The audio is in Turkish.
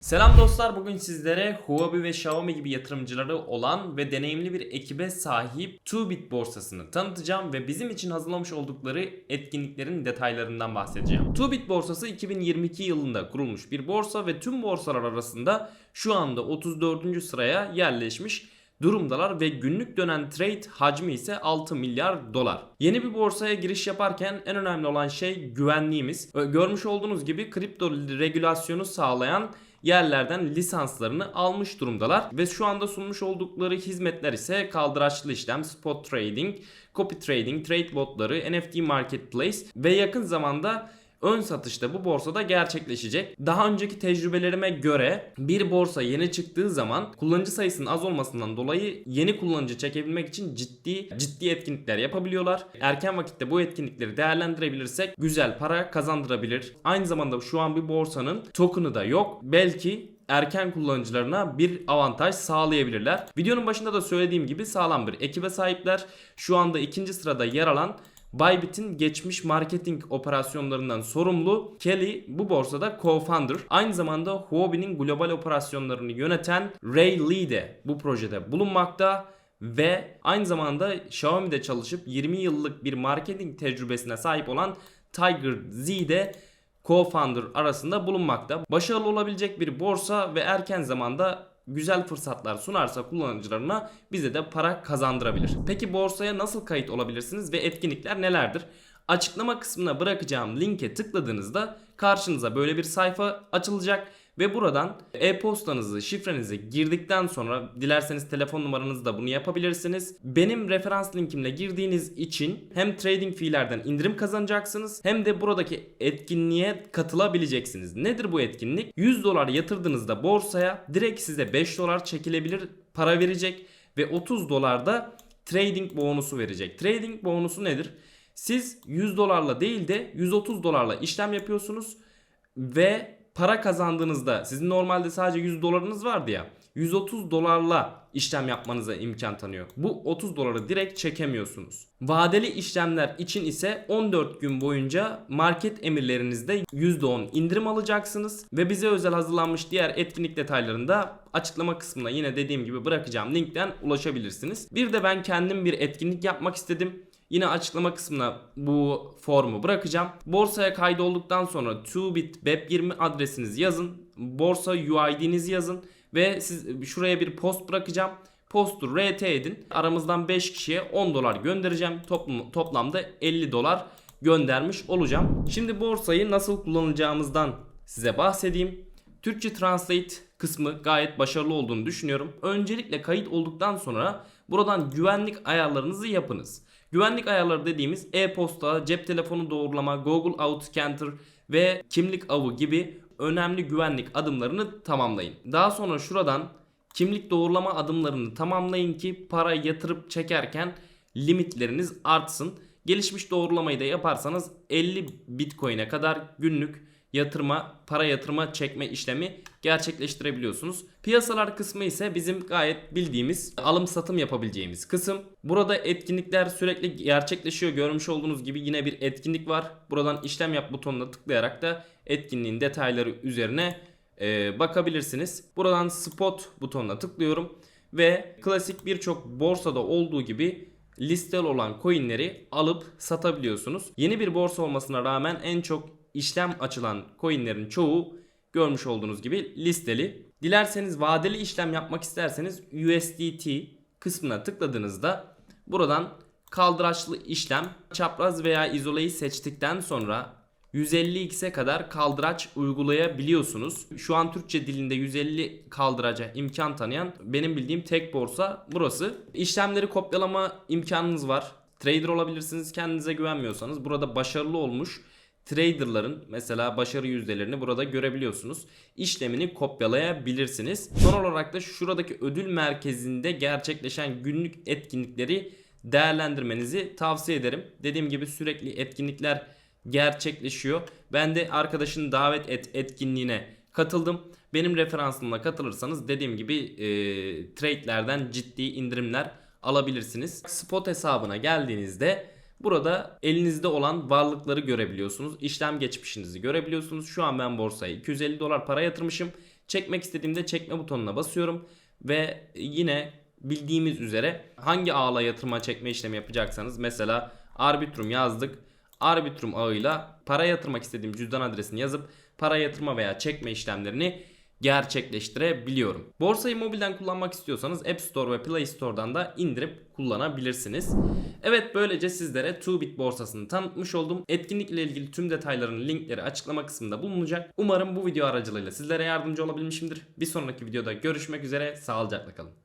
Selam dostlar bugün sizlere Huobi ve Xiaomi gibi yatırımcıları olan ve deneyimli bir ekibe sahip 2bit borsasını tanıtacağım ve bizim için hazırlamış oldukları etkinliklerin detaylarından bahsedeceğim. 2bit borsası 2022 yılında kurulmuş bir borsa ve tüm borsalar arasında şu anda 34. sıraya yerleşmiş durumdalar ve günlük dönen trade hacmi ise 6 milyar dolar. Yeni bir borsaya giriş yaparken en önemli olan şey güvenliğimiz. Görmüş olduğunuz gibi kripto regülasyonu sağlayan yerlerden lisanslarını almış durumdalar. Ve şu anda sunmuş oldukları hizmetler ise kaldıraçlı işlem, spot trading, copy trading, trade botları, NFT marketplace ve yakın zamanda ön satışta bu borsada gerçekleşecek. Daha önceki tecrübelerime göre bir borsa yeni çıktığı zaman kullanıcı sayısının az olmasından dolayı yeni kullanıcı çekebilmek için ciddi ciddi etkinlikler yapabiliyorlar. Erken vakitte bu etkinlikleri değerlendirebilirsek güzel para kazandırabilir. Aynı zamanda şu an bir borsanın token'ı da yok. Belki erken kullanıcılarına bir avantaj sağlayabilirler. Videonun başında da söylediğim gibi sağlam bir ekibe sahipler. Şu anda ikinci sırada yer alan Bybit'in geçmiş marketing operasyonlarından sorumlu Kelly bu borsada co-founder. Aynı zamanda Huobi'nin global operasyonlarını yöneten Ray Lee de bu projede bulunmakta ve aynı zamanda Xiaomi'de çalışıp 20 yıllık bir marketing tecrübesine sahip olan Tiger Z de co-founder arasında bulunmakta. Başarılı olabilecek bir borsa ve erken zamanda güzel fırsatlar sunarsa kullanıcılarına bize de para kazandırabilir. Peki borsaya nasıl kayıt olabilirsiniz ve etkinlikler nelerdir? Açıklama kısmına bırakacağım linke tıkladığınızda karşınıza böyle bir sayfa açılacak ve buradan e-postanızı, şifrenizi girdikten sonra dilerseniz telefon numaranızı da bunu yapabilirsiniz. Benim referans linkimle girdiğiniz için hem trading fee'lerden indirim kazanacaksınız hem de buradaki etkinliğe katılabileceksiniz. Nedir bu etkinlik? 100 dolar yatırdığınızda borsaya direkt size 5 dolar çekilebilir para verecek ve 30 dolar da trading bonusu verecek. Trading bonusu nedir? Siz 100 dolarla değil de 130 dolarla işlem yapıyorsunuz ve para kazandığınızda sizin normalde sadece 100 dolarınız vardı ya 130 dolarla işlem yapmanıza imkan tanıyor. Bu 30 doları direkt çekemiyorsunuz. Vadeli işlemler için ise 14 gün boyunca market emirlerinizde %10 indirim alacaksınız ve bize özel hazırlanmış diğer etkinlik detaylarını da açıklama kısmına yine dediğim gibi bırakacağım linkten ulaşabilirsiniz. Bir de ben kendim bir etkinlik yapmak istedim. Yine açıklama kısmına bu formu bırakacağım. Borsaya kaydolduktan sonra 2bit web20 adresinizi yazın. Borsa UID'nizi yazın ve siz şuraya bir post bırakacağım. Postu RT edin. Aramızdan 5 kişiye 10 dolar göndereceğim. Toplam, toplamda 50 dolar göndermiş olacağım. Şimdi borsayı nasıl kullanacağımızdan size bahsedeyim. Türkçe Translate kısmı gayet başarılı olduğunu düşünüyorum. Öncelikle kayıt olduktan sonra buradan güvenlik ayarlarınızı yapınız. Güvenlik ayarları dediğimiz e-posta, cep telefonu doğrulama, Google Authenticator ve kimlik avı gibi önemli güvenlik adımlarını tamamlayın. Daha sonra şuradan kimlik doğrulama adımlarını tamamlayın ki para yatırıp çekerken limitleriniz artsın. Gelişmiş doğrulamayı da yaparsanız 50 Bitcoin'e kadar günlük yatırma, para yatırma çekme işlemi gerçekleştirebiliyorsunuz. Piyasalar kısmı ise bizim gayet bildiğimiz alım satım yapabileceğimiz kısım. Burada etkinlikler sürekli gerçekleşiyor. Görmüş olduğunuz gibi yine bir etkinlik var. Buradan işlem yap butonuna tıklayarak da etkinliğin detayları üzerine e, bakabilirsiniz. Buradan spot butonuna tıklıyorum ve klasik birçok borsada olduğu gibi listeli olan coinleri alıp satabiliyorsunuz. Yeni bir borsa olmasına rağmen en çok işlem açılan coinlerin çoğu görmüş olduğunuz gibi listeli. Dilerseniz vadeli işlem yapmak isterseniz USDT kısmına tıkladığınızda buradan kaldıraçlı işlem çapraz veya izoleyi seçtikten sonra 150x'e kadar kaldıraç uygulayabiliyorsunuz. Şu an Türkçe dilinde 150 kaldıraca imkan tanıyan benim bildiğim tek borsa burası. İşlemleri kopyalama imkanınız var. Trader olabilirsiniz. Kendinize güvenmiyorsanız burada başarılı olmuş traderların mesela başarı yüzdelerini burada görebiliyorsunuz. İşlemini kopyalayabilirsiniz. Son olarak da şuradaki ödül merkezinde gerçekleşen günlük etkinlikleri değerlendirmenizi tavsiye ederim. Dediğim gibi sürekli etkinlikler gerçekleşiyor. Ben de arkadaşın davet et etkinliğine katıldım. Benim referansımla katılırsanız dediğim gibi e, trade'lerden ciddi indirimler alabilirsiniz. Spot hesabına geldiğinizde burada elinizde olan varlıkları görebiliyorsunuz. İşlem geçmişinizi görebiliyorsunuz. Şu an ben borsaya 250 dolar para yatırmışım. Çekmek istediğimde çekme butonuna basıyorum ve yine bildiğimiz üzere hangi ağla yatırma çekme işlemi yapacaksanız mesela Arbitrum yazdık. Arbitrum ağıyla para yatırmak istediğim cüzdan adresini yazıp para yatırma veya çekme işlemlerini gerçekleştirebiliyorum. Borsayı mobilden kullanmak istiyorsanız App Store ve Play Store'dan da indirip kullanabilirsiniz. Evet böylece sizlere 2bit borsasını tanıtmış oldum. Etkinlikle ilgili tüm detayların linkleri açıklama kısmında bulunacak. Umarım bu video aracılığıyla sizlere yardımcı olabilmişimdir. Bir sonraki videoda görüşmek üzere. Sağlıcakla kalın.